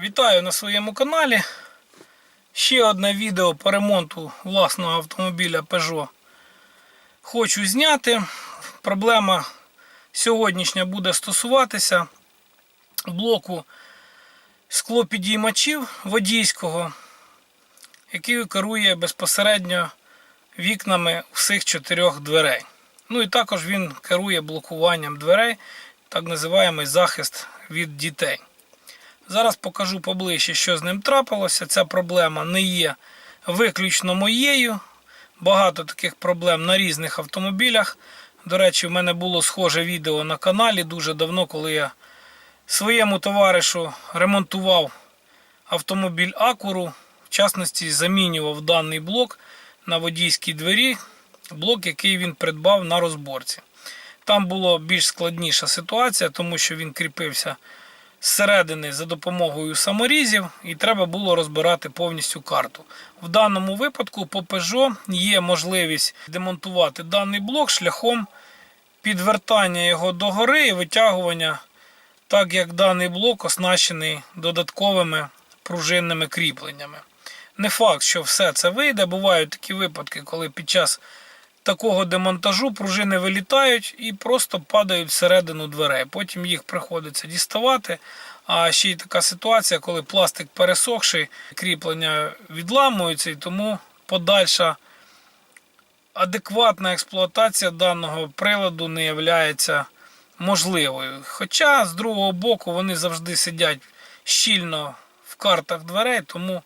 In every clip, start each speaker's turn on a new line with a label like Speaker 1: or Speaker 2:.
Speaker 1: Вітаю на своєму каналі. Ще одне відео по ремонту власного автомобіля Peugeot хочу зняти. Проблема сьогоднішня буде стосуватися блоку склопідіймачів водійського, який керує безпосередньо вікнами всіх чотирьох дверей. Ну і також він керує блокуванням дверей, так називаємий захист від дітей. Зараз покажу поближче, що з ним трапилося. Ця проблема не є виключно моєю. Багато таких проблем на різних автомобілях. До речі, в мене було схоже відео на каналі дуже давно, коли я своєму товаришу ремонтував автомобіль Акуру. В частності, замінював даний блок на водійській двері, блок, який він придбав на розборці. Там була більш складніша ситуація, тому що він кріпився зсередини за допомогою саморізів, і треба було розбирати повністю карту. В даному випадку по Peugeot є можливість демонтувати даний блок шляхом підвертання його догори і витягування, так як даний блок оснащений додатковими пружинними кріпленнями. Не факт, що все це вийде. Бувають такі випадки, коли під час такого демонтажу пружини вилітають і просто падають всередину дверей. Потім їх приходиться діставати. А ще й така ситуація, коли пластик пересохший, кріплення відламуються, і тому подальша адекватна експлуатація даного приладу не є можливою. Хоча, з другого боку, вони завжди сидять щільно в картах дверей, тому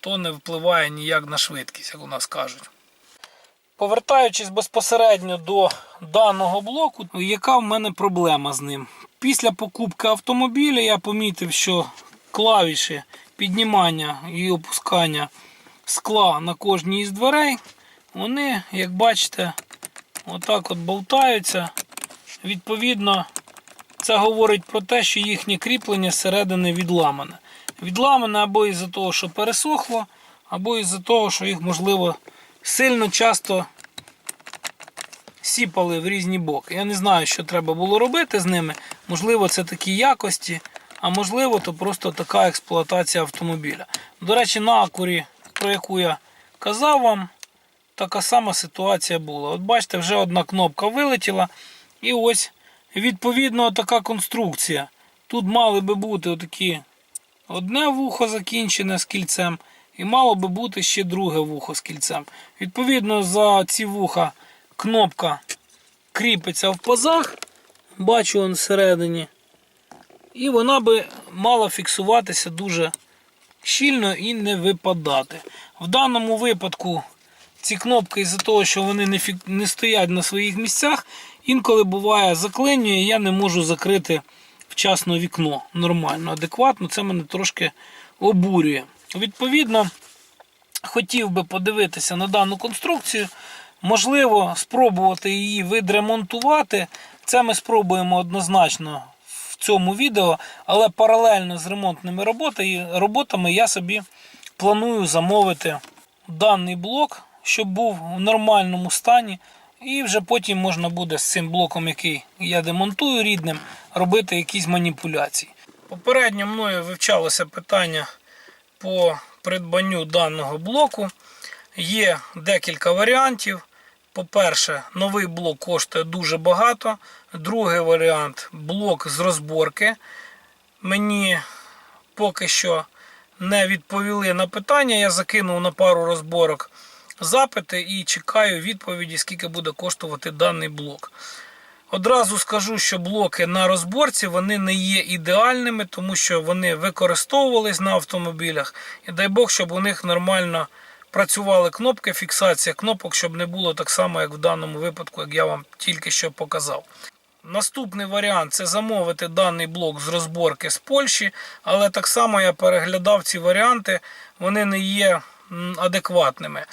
Speaker 1: то не впливає ніяк на швидкість, як у нас кажуть. Повертаючись безпосередньо до даного блоку, яка в мене проблема з ним? Після покупки автомобіля я помітив, що клавіші піднімання і опускання скла на кожній із дверей, вони, як бачите, отак от болтаються. Відповідно, це говорить про те, що їхнє кріплення зсередини відламане. Відламане або із-за того, що пересохло, або із-за того, що їх можливо сильно часто сіпали в різні боки. Я не знаю, що треба було робити з ними. Можливо, це такі якості, а можливо, то просто така експлуатація автомобіля. До речі, на акурі, про яку я казав вам, така сама ситуація була. От бачите, вже одна кнопка вилетіла. І ось, відповідно, така конструкція. Тут мали би бути отакі одне вухо закінчене з кільцем. І мало би бути ще друге вухо з кільцем. Відповідно, за ці вуха кнопка кріпиться в пазах, бачу он всередині. І вона би мала фіксуватися дуже щільно і не випадати. В даному випадку ці кнопки, із-за того, що вони не, фік... не стоять на своїх місцях, інколи буває заклинює, і я не можу закрити вчасно вікно нормально, адекватно. Це мене трошки обурює. Відповідно, хотів би подивитися на дану конструкцію. Можливо, спробувати її відремонтувати. Це ми спробуємо однозначно в цьому відео, але паралельно з ремонтними роботами я собі планую замовити даний блок, щоб був в нормальному стані. І вже потім можна буде з цим блоком, який я демонтую рідним, робити якісь маніпуляції. Попередньо мною вивчалося питання по придбанню даного блоку. Є декілька варіантів. По-перше, новий блок коштує дуже багато. Другий варіант блок з розборки. Мені поки що не відповіли на питання. Я закинув на пару розборок запити і чекаю відповіді, скільки буде коштувати даний блок. Одразу скажу, що блоки на розборці вони не є ідеальними, тому що вони використовувались на автомобілях. І дай Бог, щоб у них нормально працювали кнопки, фіксація кнопок, щоб не було так само, як в даному випадку, як я вам тільки що показав. Наступний варіант це замовити даний блок з розборки з Польщі, але так само я переглядав ці варіанти, вони не є адекватними.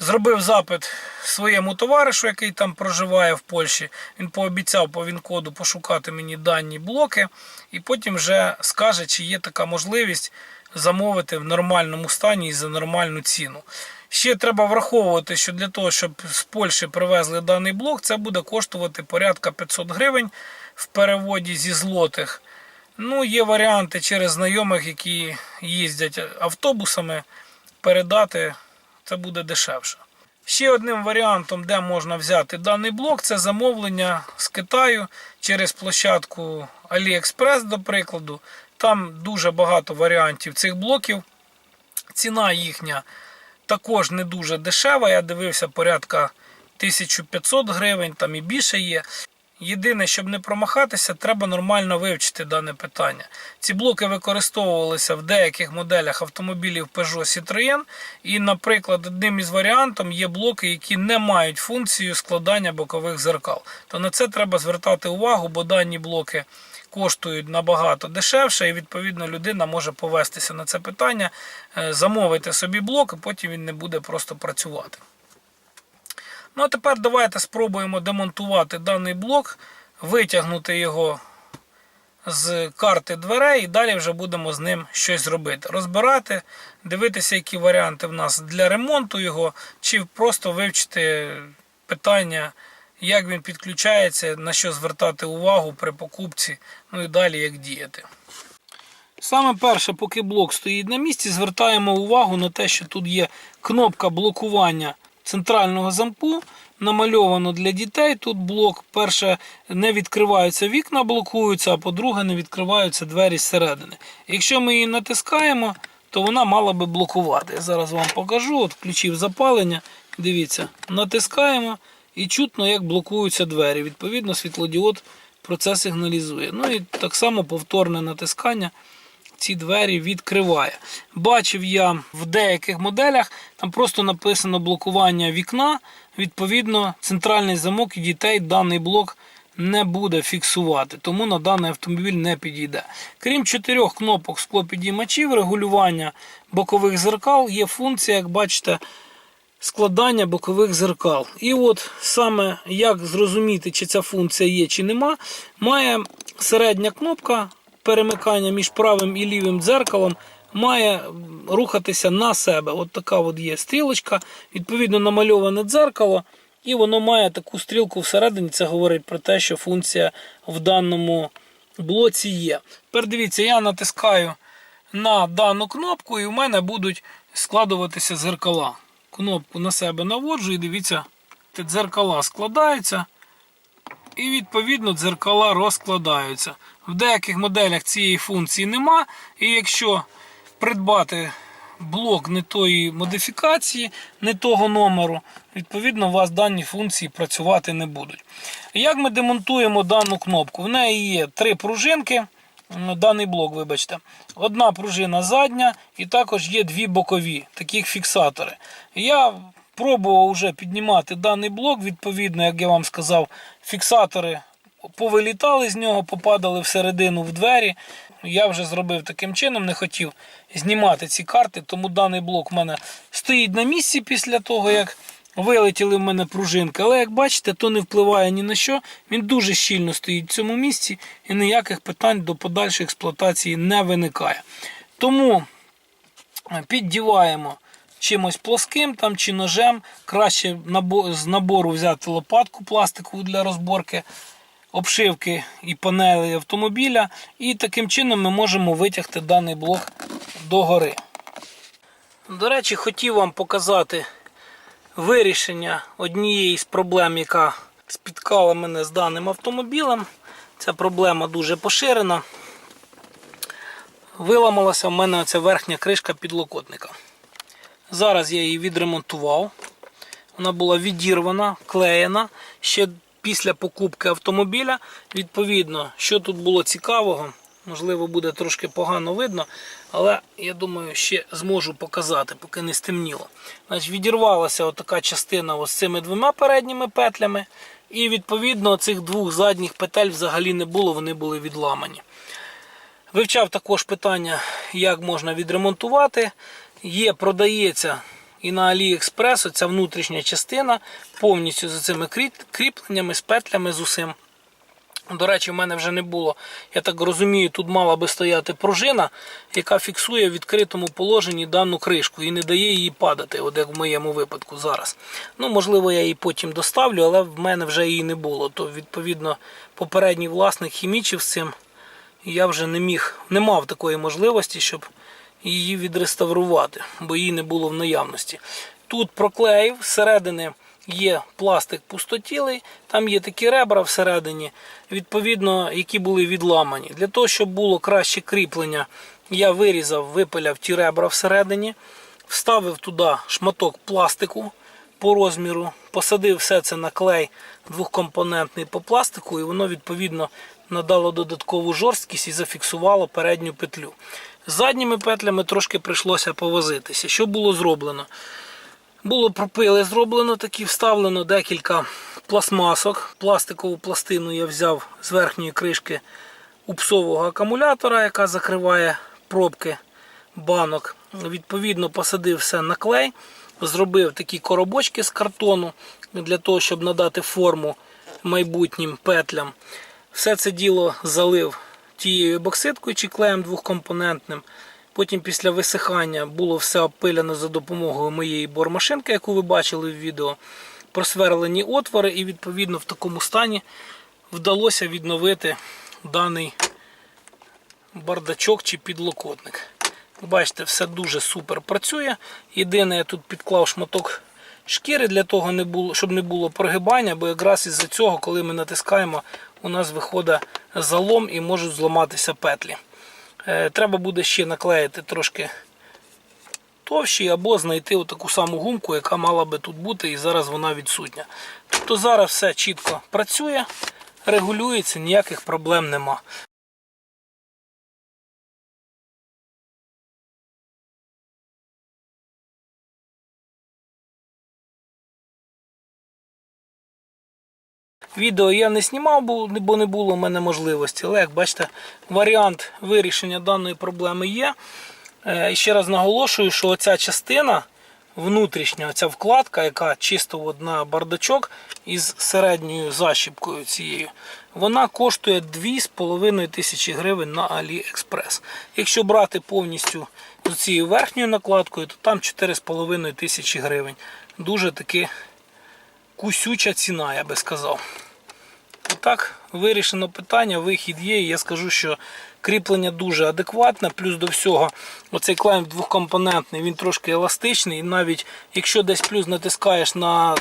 Speaker 1: Зробив запит своєму товаришу, який там проживає в Польщі. Він пообіцяв по Вінкоду пошукати мені дані блоки, і потім вже скаже, чи є така можливість замовити в нормальному стані і за нормальну ціну. Ще треба враховувати, що для того, щоб з Польщі привезли даний блок, це буде коштувати порядка 500 гривень в переводі зі злотих. Ну, є варіанти через знайомих, які їздять автобусами, передати це буде дешевше. Ще одним варіантом, де можна взяти даний блок, це замовлення з Китаю через площадку AliExpress, до прикладу. Там дуже багато варіантів цих блоків. Ціна їхня також не дуже дешева. Я дивився порядка 1500 гривень, там і більше є. Єдине, щоб не промахатися, треба нормально вивчити дане питання. Ці блоки використовувалися в деяких моделях автомобілів Peugeot Citroën. І, наприклад, одним із варіантів є блоки, які не мають функцію складання бокових зеркал. То на це треба звертати увагу, бо дані блоки коштують набагато дешевше, і відповідно людина може повестися на це питання, е, замовити собі блок, і потім він не буде просто працювати. Ну а тепер давайте спробуємо демонтувати даний блок, витягнути його з карти дверей і далі вже будемо з ним щось робити. Розбирати, дивитися, які варіанти в нас для ремонту його, чи просто вивчити питання, як він підключається, на що звертати увагу при покупці, ну і далі як діяти. Саме перше, поки блок стоїть на місці, звертаємо увагу на те, що тут є кнопка блокування центрального замку. Намальовано для дітей. Тут блок, перше, не відкриваються вікна, блокуються, а по-друге, не відкриваються двері зсередини. Якщо ми її натискаємо, то вона мала би блокувати. Я зараз вам покажу. От включив запалення. Дивіться, натискаємо і чутно, як блокуються двері. Відповідно, світлодіод про це сигналізує. Ну і так само повторне натискання ці двері відкриває. Бачив я в деяких моделях, там просто написано блокування вікна. Відповідно, центральний замок і дітей даний блок не буде фіксувати, тому на даний автомобіль не підійде. Крім чотирьох кнопок склопідіймачів, регулювання бокових зеркал, є функція, як бачите, складання бокових зеркал. І от саме як зрозуміти, чи ця функція є, чи нема, має середня кнопка перемикання між правим і лівим дзеркалом. Має рухатися на себе. От така от є стрілочка, відповідно намальоване дзеркало, і воно має таку стрілку всередині. Це говорить про те, що функція в даному блоці є. Тепер дивіться, я натискаю на дану кнопку, і в мене будуть складуватися зеркала. Кнопку на себе наводжу, і дивіться, дзеркала складаються. І відповідно дзеркала розкладаються. В деяких моделях цієї функції нема. І якщо придбати блок не тої модифікації, не того номеру, відповідно, у вас дані функції працювати не будуть. Як ми демонтуємо дану кнопку? В неї є три пружинки. ну, Даний блок, вибачте, одна пружина задня, і також є дві бокові, таких фіксатори. Я пробував вже піднімати даний блок, відповідно, як я вам сказав, фіксатори повилітали з нього, попадали всередину в двері. Я вже зробив таким чином, не хотів знімати ці карти, тому даний блок в мене стоїть на місці після того, як вилетіли в мене пружинки. Але як бачите, то не впливає ні на що. Він дуже щільно стоїть в цьому місці і ніяких питань до подальшої експлуатації не виникає. Тому е, піддіваємо чимось плоским там чи ножем. Краще з набору взяти лопатку пластикову для розборки обшивки і панелі автомобіля. І таким чином ми можемо витягти даний блок догори. До речі, хотів вам показати вирішення однієї з проблем, яка спіткала мене з даним автомобілем. Ця проблема дуже поширена. Виламалася в мене оця верхня кришка підлокотника. Зараз я її відремонтував. Вона була відірвана, клеєна ще після покупки автомобіля. Відповідно, що тут було цікавого, можливо, буде трошки погано видно, але я думаю, ще зможу показати, поки не стемніло. Значить, відірвалася отака частина ось цими двома передніми петлями. І відповідно цих двох задніх петель взагалі не було, вони були відламані. Вивчав також питання, як можна відремонтувати. Є, продається і на AliExpress ця внутрішня частина повністю з цими кріпленнями, з петлями з усім. До речі, в мене вже не було. Я так розумію, тут мала би стояти пружина, яка фіксує в відкритому положенні дану кришку і не дає їй падати, от як в моєму випадку зараз. Ну, можливо, я її потім доставлю, але в мене вже її не було. То, відповідно, попередній власник хімічив з цим. Я вже не міг, не мав такої можливості, щоб її відреставрувати, бо її не було в наявності. Тут проклеїв, зсередини є пластик пустотілий, там є такі ребра всередині, відповідно, які були відламані. Для того, щоб було краще кріплення, я вирізав, випиляв ті ребра всередині, вставив туди шматок пластику по розміру, посадив все це на клей двохкомпонентний по пластику, і воно відповідно надало додаткову жорсткість і зафіксувало передню петлю. Задніми петлями трошки прийшлося повозитися. Що було зроблено? Було пропили зроблено такі, вставлено декілька пластмасок. Пластикову пластину я взяв з верхньої кришки упсового акумулятора, яка закриває пробки банок. Відповідно, посадив все на клей, зробив такі коробочки з картону для того, щоб надати форму майбутнім петлям. Все це діло залив тією бокситкою чи клеєм двохкомпонентним. Потім після висихання було все опиляно за допомогою моєї бормашинки, яку ви бачили в відео. Просверлені отвори, і відповідно в такому стані вдалося відновити даний бардачок чи підлокотник. Бачите, все дуже супер працює. Єдине, я тут підклав шматок шкіри для того, щоб не було прогибання, бо якраз із-за цього, коли ми натискаємо, у нас виходить залом і можуть зламатися петлі. Е, Треба буде ще наклеїти трошки товщі або знайти таку саму гумку, яка мала би тут бути, і зараз вона відсутня. Тобто зараз все чітко працює, регулюється, ніяких проблем нема. Відео я не знімав, бо не було в мене можливості. Але як бачите, варіант вирішення даної проблеми є. Е, І ще раз наголошую, що оця частина внутрішня, ця вкладка, яка чисто на бардачок із середньою защіпкою цією, вона коштує 2,5 тисячі гривень на AliExpress. Якщо брати повністю з цією верхньою накладкою, то там 4,5 тисячі гривень. Дуже таки кусюча ціна, я би сказав. І так, вирішено питання, вихід є. Я скажу, що кріплення дуже адекватне. Плюс до всього, оцей клейм двохкомпонентний, він трошки еластичний. І навіть якщо десь плюс натискаєш на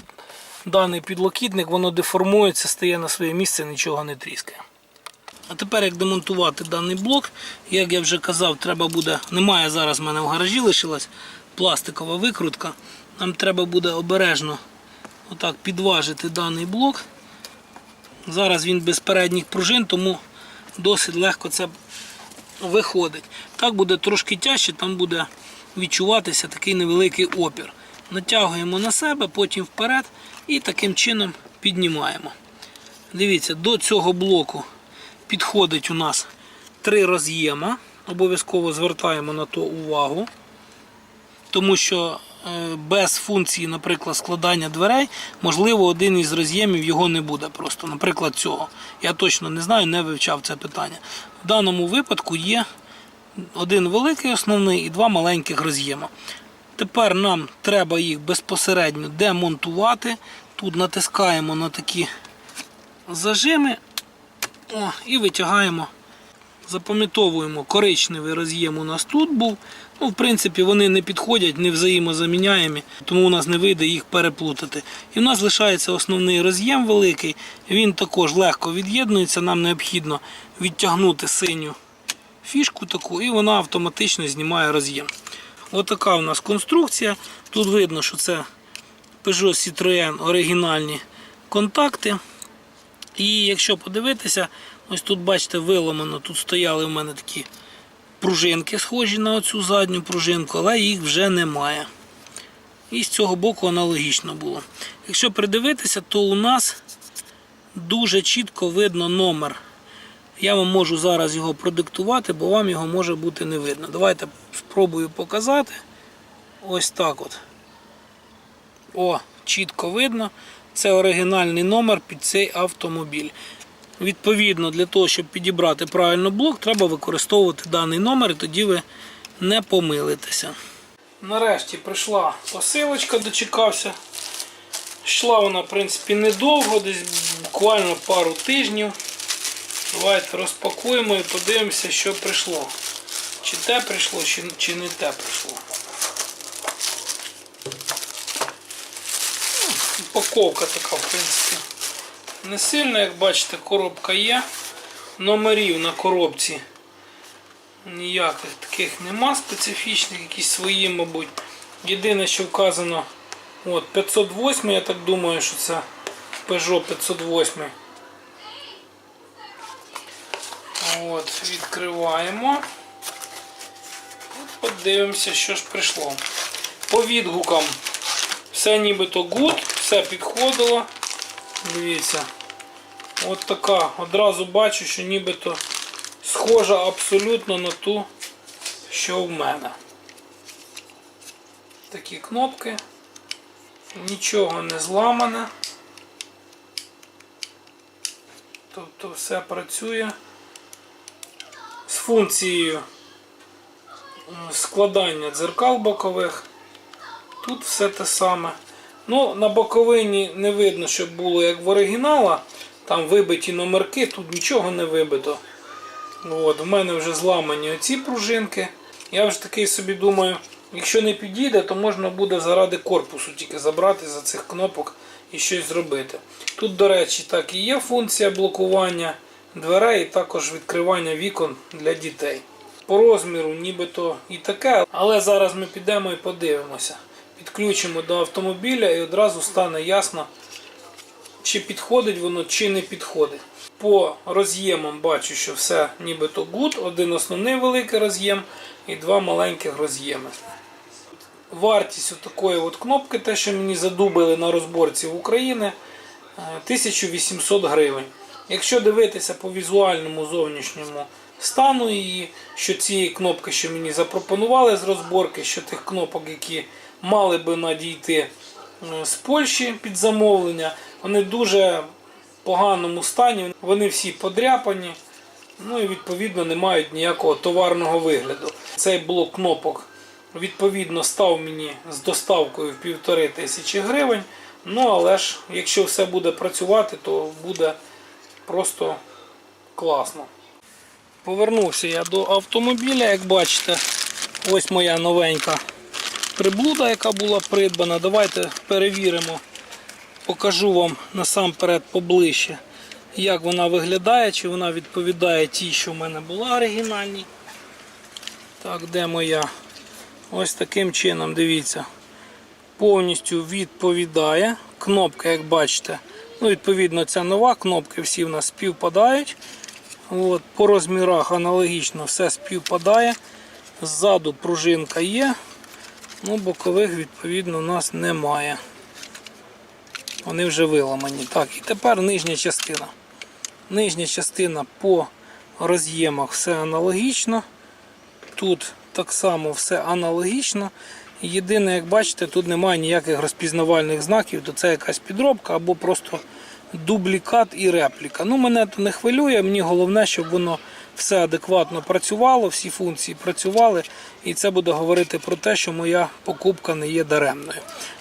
Speaker 1: даний підлокітник, воно деформується, стає на своє місце, нічого не тріскає. А тепер як демонтувати даний блок, як я вже казав, треба буде, немає зараз в мене в гаражі лишилась пластикова викрутка. Нам треба буде обережно отак підважити даний блок. Зараз він без передніх пружин, тому досить легко це виходить. Так буде трошки тяжче, там буде відчуватися такий невеликий опір. Натягуємо на себе, потім вперед і таким чином піднімаємо. Дивіться, до цього блоку підходить у нас три роз'єма. Обов'язково звертаємо на то увагу, тому що без функції, наприклад, складання дверей, можливо, один із роз'ємів його не буде. Просто, наприклад, цього. Я точно не знаю, не вивчав це питання. В даному випадку є один великий основний і два маленьких роз'єма. Тепер нам треба їх безпосередньо демонтувати. Тут натискаємо на такі зажими о, і витягаємо. Запам'ятовуємо, коричневий роз'єм у нас тут був. Ну, В принципі, вони не підходять, не взаємозаміняємі, тому у нас не вийде їх переплутати. І в нас лишається основний роз'єм великий, він також легко від'єднується. Нам необхідно відтягнути синю фішку таку, і вона автоматично знімає роз'єм. Отака у нас конструкція. Тут видно, що це Peugeot Citroën оригінальні контакти. І якщо подивитися, ось тут, бачите, виламано, тут стояли в мене такі пружинки, схожі на оцю задню пружинку, але їх вже немає. І з цього боку аналогічно було. Якщо придивитися, то у нас дуже чітко видно номер. Я вам можу зараз його продиктувати, бо вам його може бути не видно. Давайте спробую показати. Ось так от. О, чітко видно. Це оригінальний номер під цей автомобіль. Відповідно, для того, щоб підібрати правильно блок, треба використовувати даний номер, і тоді ви не помилитеся. Нарешті прийшла посилочка, дочекався. Йшла вона, в принципі, недовго, десь буквально пару тижнів. Давайте розпакуємо і подивимося, що прийшло. Чи те прийшло, чи, не те прийшло. Ну, Упаковка така, в принципі. Не сильно, як бачите, коробка є. Номерів на коробці ніяких таких нема специфічних, якісь свої, мабуть. Єдине, що вказано, от 508, я так думаю, що це Peugeot 508. От, відкриваємо. Подивимося, що ж прийшло. По відгукам все нібито good, все підходило. Дивіться. От така. Одразу бачу, що нібито схожа абсолютно на ту, що в мене. Такі кнопки. Нічого не зламане. Тобто все працює з функцією складання дзеркал бокових. Тут все те саме. Ну, на боковині не видно, щоб було як в оригінала. Там вибиті номерки, тут нічого не вибито. От, в мене вже зламані оці пружинки. Я вже такий собі думаю, якщо не підійде, то можна буде заради корпусу тільки забрати за цих кнопок і щось зробити. Тут, до речі, так і є функція блокування дверей, і також відкривання вікон для дітей. По розміру нібито і таке, але зараз ми підемо і подивимося. Підключимо до автомобіля і одразу стане ясно, чи підходить воно, чи не підходить. По роз'ємам бачу, що все нібито good. Один основний великий роз'єм і два маленьких роз'єми. Вартість такої от кнопки, те, що мені задубили на розборці в Україні, е, 1800 гривень. Якщо дивитися по візуальному зовнішньому стану її, що цієї кнопки, що мені запропонували з розборки, що тих кнопок, які мали би надійти з Польщі під замовлення, вони дуже в поганому стані, вони всі подряпані, ну і відповідно не мають ніякого товарного вигляду. Цей блок кнопок відповідно став мені з доставкою в півтори тисячі гривень. Ну але ж, якщо все буде працювати, то буде просто класно. Повернувся я до автомобіля, як бачите, ось моя новенька приблуда, яка була придбана. Давайте перевіримо, покажу вам насамперед поближче, як вона виглядає, чи вона відповідає тій, що в мене була оригінальній. Так, де моя? Ось таким чином, дивіться, повністю відповідає. Кнопка, як бачите, ну, відповідно, ця нова кнопки всі в нас співпадають. От, по розмірах аналогічно все співпадає. Ззаду пружинка є, ну, бокових, відповідно, у нас немає. Вони вже виламані. Так, і тепер нижня частина. Нижня частина по роз'ємах все аналогічно. Тут так само все аналогічно. Єдине, як бачите, тут немає ніяких розпізнавальних знаків, то це якась підробка або просто дублікат і репліка. Ну, мене то не хвилює, мені головне, щоб воно все адекватно працювало, всі функції працювали, і це буде говорити про те, що моя покупка не є даремною.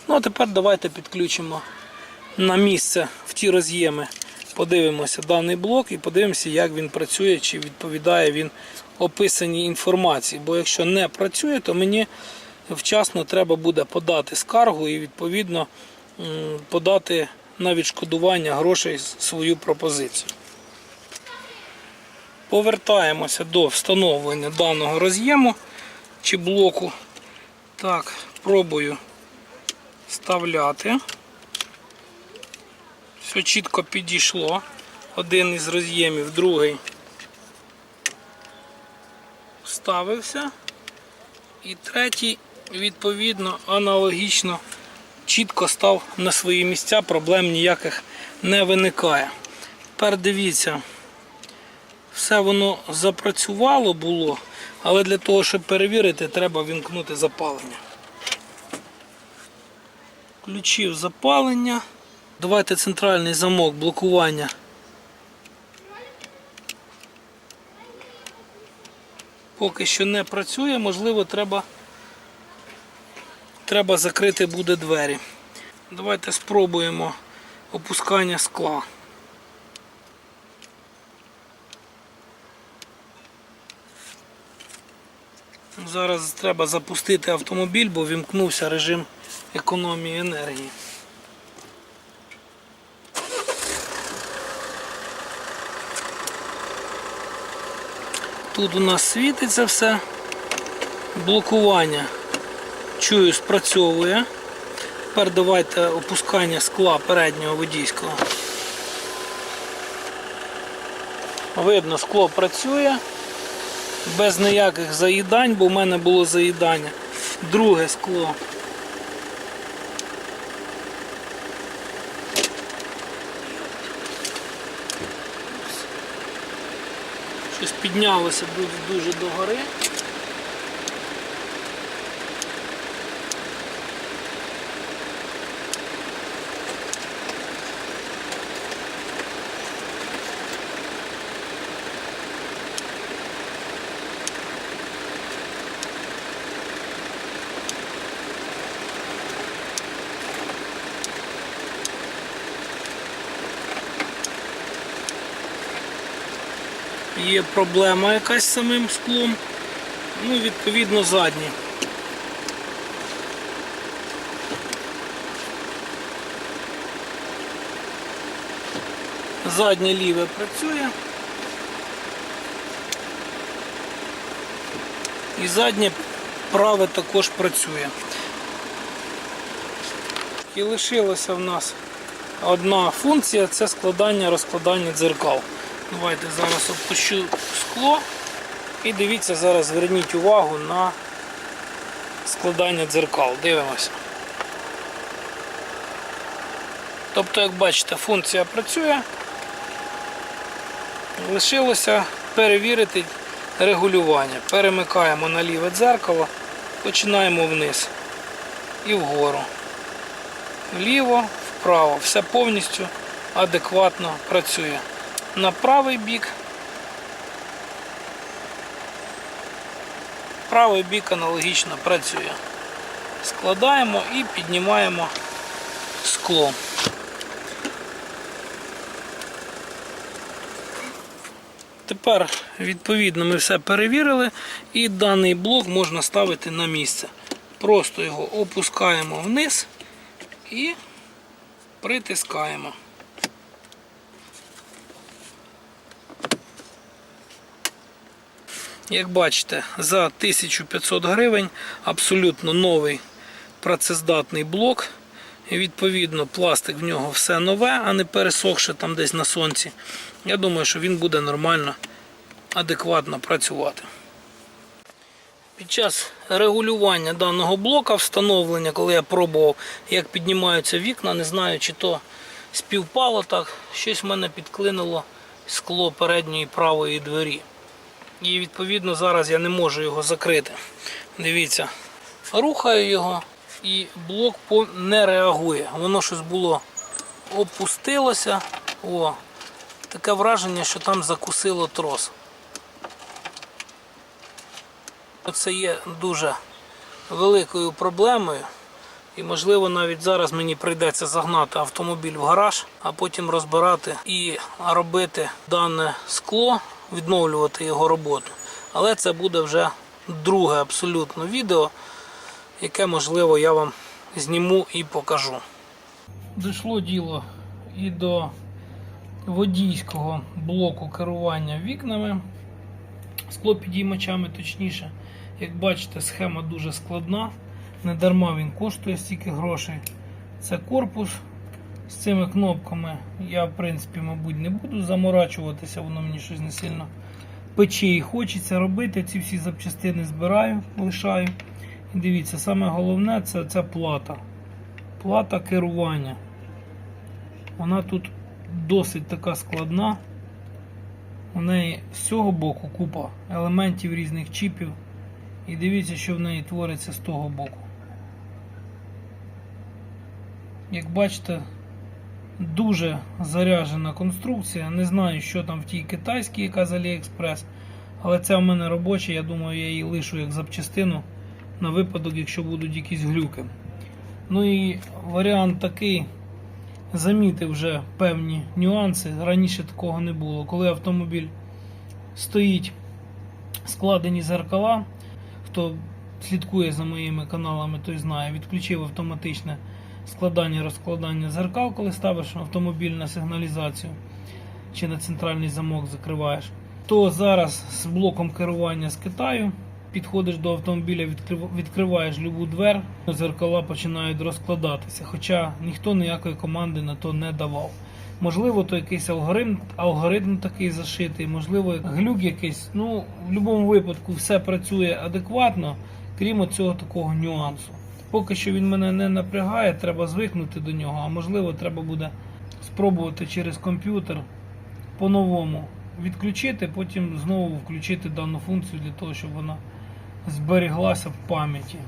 Speaker 1: Ну а тепер давайте підключимо на місце в ті роз'єми. Подивимося даний блок і подивимося, як він працює, чи відповідає він описаній інформації. Бо якщо не працює, то мені вчасно треба буде подати скаргу і відповідно подати на відшкодування грошей свою пропозицію. Повертаємося до встановлення даного роз'єму чи блоку. Так, пробую вставляти. Все чітко підійшло. Один із роз'ємів, другий вставився. І третій, відповідно, аналогічно чітко став на свої місця, проблем ніяких не виникає. Тепер дивіться, все воно запрацювало було, але для того, щоб перевірити, треба вімкнути запалення. Включив запалення. Давайте центральний замок блокування. Поки що не працює, можливо, треба, треба закрити буде двері. Давайте спробуємо опускання скла. Зараз треба запустити автомобіль, бо вімкнувся режим економії енергії. Тут у нас світиться все. Блокування. Чую, спрацьовує. Тепер давайте опускання скла переднього водійського. Видно, скло працює без ніяких заїдань, бо в мене було заїдання. Друге скло. Щось піднялося дуже, догори. Є проблема якась з самим склом. Ну, відповідно, задній. Заднє ліве працює. І заднє праве також працює. І лишилося в нас одна функція це складання розкладання дзеркал. Давайте зараз опущу скло і дивіться, зараз зверніть увагу на складання дзеркал. Дивимося. Тобто, як бачите, функція працює. Лишилося перевірити регулювання. Перемикаємо на ліве дзеркало, починаємо вниз і вгору. Вліво, вправо. Все повністю адекватно працює. На правий бік. Правий бік аналогічно працює. Складаємо і піднімаємо скло. Тепер, відповідно, ми все перевірили і даний блок можна ставити на місце. Просто його опускаємо вниз і притискаємо. Як бачите, за 1500 гривень абсолютно новий працездатний блок. І відповідно, пластик в нього все нове, а не пересохше там десь на сонці. Я думаю, що він буде нормально, адекватно працювати. Під час регулювання даного блока, встановлення, коли я пробував, як піднімаються вікна, не знаю, чи то співпало так, щось в мене підклинило скло передньої правої двері. І відповідно зараз я не можу його закрити. Дивіться, рухаю його і блок не реагує. Воно щось було опустилося. О, таке враження, що там закусило трос. Це є дуже великою проблемою. І можливо навіть зараз мені прийдеться загнати автомобіль в гараж, а потім розбирати і робити дане скло, відновлювати його роботу. Але це буде вже друге абсолютно відео, яке можливо я вам зніму і покажу. Дійшло діло і до водійського блоку керування вікнами, склопідіймачами точніше. Як бачите, схема дуже складна. Не дарма він коштує стільки грошей. Це корпус з цими кнопками. Я, в принципі, мабуть, не буду заморачуватися, воно мені щось не сильно пече і хочеться робити. Ці всі запчастини збираю, лишаю. І дивіться, саме головне це ця плата. Плата керування. Вона тут досить така складна. У неї з цього боку купа елементів різних чіпів. І дивіться, що в неї твориться з того боку. Як бачите, дуже заряджена конструкція. Не знаю, що там в тій китайській, яка з AliExpress, але це в мене робоча, я думаю, я її лишу як запчастину на випадок, якщо будуть якісь глюки. Ну і варіант такий. Замітив вже певні нюанси. Раніше такого не було. Коли автомобіль стоїть складені зеркала, хто слідкує за моїми каналами, той знає, відключив автоматичне складання розкладання зеркал, коли ставиш автомобіль на сигналізацію чи на центральний замок закриваєш. То зараз з блоком керування з Китаю підходиш до автомобіля, відкрив- відкриваєш любу двер, зеркала починають розкладатися. Хоча ніхто ніякої команди на то не давав. Можливо, то якийсь алгоритм, алгоритм такий зашитий, можливо, глюк якийсь. Ну, в будь-якому випадку все працює адекватно, крім цього такого нюансу. Поки що він мене не напрягає, треба звикнути до нього, а можливо, треба буде спробувати через комп'ютер по-новому відключити, потім знову включити дану функцію для того, щоб вона зберіглася в пам'яті.